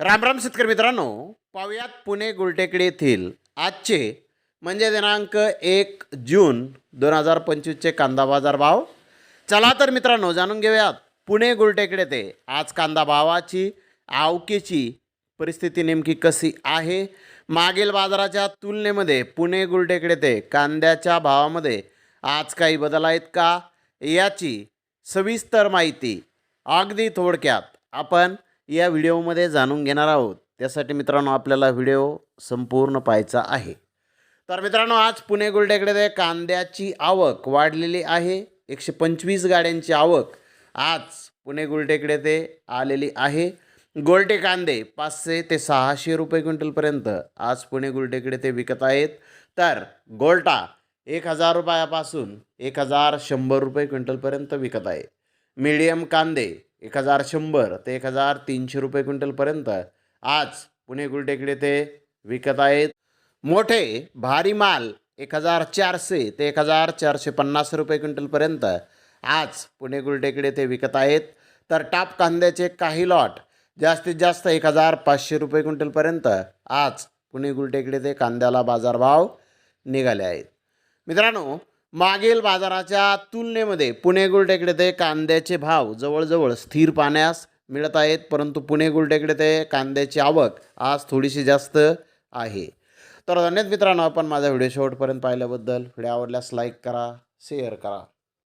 राम राम शेतकरी मित्रांनो. पाहुयात पुणे गुलटेकडी येथील आजचे म्हणजे दिनांक एक जून दोन हजार पंचवीसचे कांदा बाजार भाव. चला तर मित्रांनो जाणून घेऊयात पुणे गुलटेकडे ते आज कांदा भावाची आवकेची परिस्थिती नेमकी कशी आहे? मागील बाजाराच्या तुलनेमध्ये पुणे गुलटेकडे ते कांद्याच्या भावामध्ये आज काही बदल आहेत का? याची सविस्तर माहिती अगदी थोडक्यात आपण या व्हिडिओमध्ये जाणून घेणार आहोत. त्यासाठी मित्रांनो आपल्याला व्हिडिओ संपूर्ण पाहायचा आहे. तर मित्रांनो आज पुणे गुलटेकडे ते कांद्याची आवक वाढलेली आहे. एकशे पंचवीस गाड्यांची आवक आज पुणे गुलटेकडे ते आलेली आहे. गोलटे कांदे पाचशे ते सहाशे रुपये क्विंटलपर्यंत आज पुणे गुलटेकडे ते विकत आहेत. तर गोल्टा एक हजार रुपयापासून एक हजार शंभर रुपये क्विंटलपर्यंत विकत आहे. मीडियम कांदे एक हजार शंभर ते एक हजार तीनशे रुपये क्विंटलपर्यंत आज पुणे गुलटेकडे ते विकत आहेत. मोठे भारी माल एक हजार चारशे ते एक हजार चारशे पन्नास रुपये क्विंटलपर्यंत आज पुणे गुलटेकडे ते विकत आहेत. तर टाप कांद्याचे काही लॉट जास्तीत जास्त एक हजार पाचशे रुपये क्विंटलपर्यंत आज पुणे गुलटेकडे ते कांद्याला बाजारभाव निघाले आहेत. मित्रांनो मागील बाजाराच्या तुलनेमध्ये पुणे गुलटेकडे ते कांद्याचे भाव जवळजवळ स्थिर पाण्यास मिळत आहेत परंतु पुणे गुलटेकडे ते कांद्याची आवक आज थोडीशी जास्त आहे. तर धन्यवाद मित्रांनो आपण माझा व्हिडिओ शेवटपर्यंत पाहिल्याबद्दल. व्हिडिओ आवडल्यास लाईक करा शेअर करा.